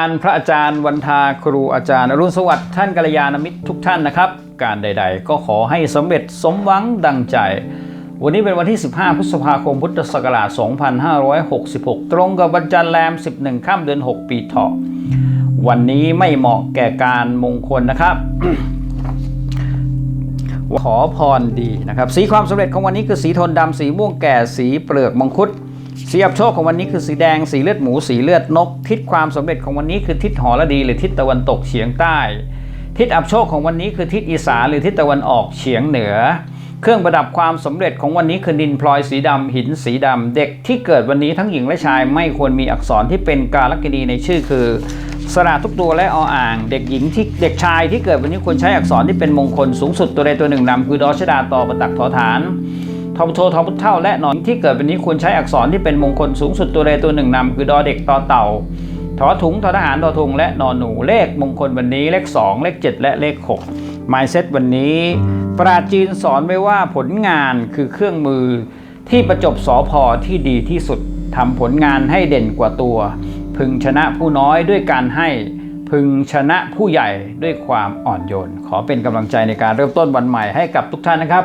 การพระอาจารย์วันทาครูอาจารย์อรุณสวัสดิ์ท่านกัลยาณมิตรทุกท่านนะครับ การใด ๆ ก็ขอให้สำเร็จสมหวังดังใจ วันนี้เป็นวันที่ 15 พฤษภาคมพุทธศักราช 2566 ตรงกับวันจันทร์แรม 11ข้ามเดือน 6 ปีเถาะวันนี้ไม่เหมาะแก่การมงคลนะครับ ขอพรดีนะครับ สีความสำเร็จของวันนี้คือสีโทนดำสีม่วงแก่สีเปลือกมังคุด สีอับโชคของวันนี้คือสีแดง สีเลือดหมู สีเลือดนก ทิศความสำเร็จของวันนี้คือทิศหอระดีหรือทิศตะวันตกเฉียงใต้ ทิศอับโชคของวันนี้คือทิศอีสานหรือทิศตะวันออกเฉียงเหนือ เครื่องประดับความสำเร็จของวันนี้คือดินพลอยสีดำหินสีดำเด็กที่เกิดวันนี้ทั้งหญิงและชายไม่ควรมีอักษรที่เป็นกาลกินีในชื่อคือสระทุกตัวและออ่าง เด็กหญิงที่เด็กชายที่เกิดวันนี้ควรใช้อักษรที่เป็นมงคลสูงสุดตัวใดตัวหนึ่งนำคือดอชดาตอประตักทอฐาน ทอมโททอพุทเท่าและหนอนที่เกิดวันนี้ควรใช้อักษรที่เป็นมงคลสูงสุดตัวใดตัวหนึ่งนำคือดอเด็กตอเต่าทอถุงทอทหารทอทุงและนอนหนูเลขมงคลวันนี้เลข 2 เลข 7 และเลข6 m ม n d s e t วันนี้ ปราจีนสอนไว้ว่าผลงานคือเครื่องมือที่ประจบสอพอที่ดีที่สุดทำผลงานให้เด่นกว่าตัว พึงชนะผู้น้อยด้วยการให้พึงชนะผู้ใหญ่ด้วยความอ่อนโยน ขอเป็นกำลังใจในการเริ่มต้นวันใหม่ให้กับทุกท่านนะครับ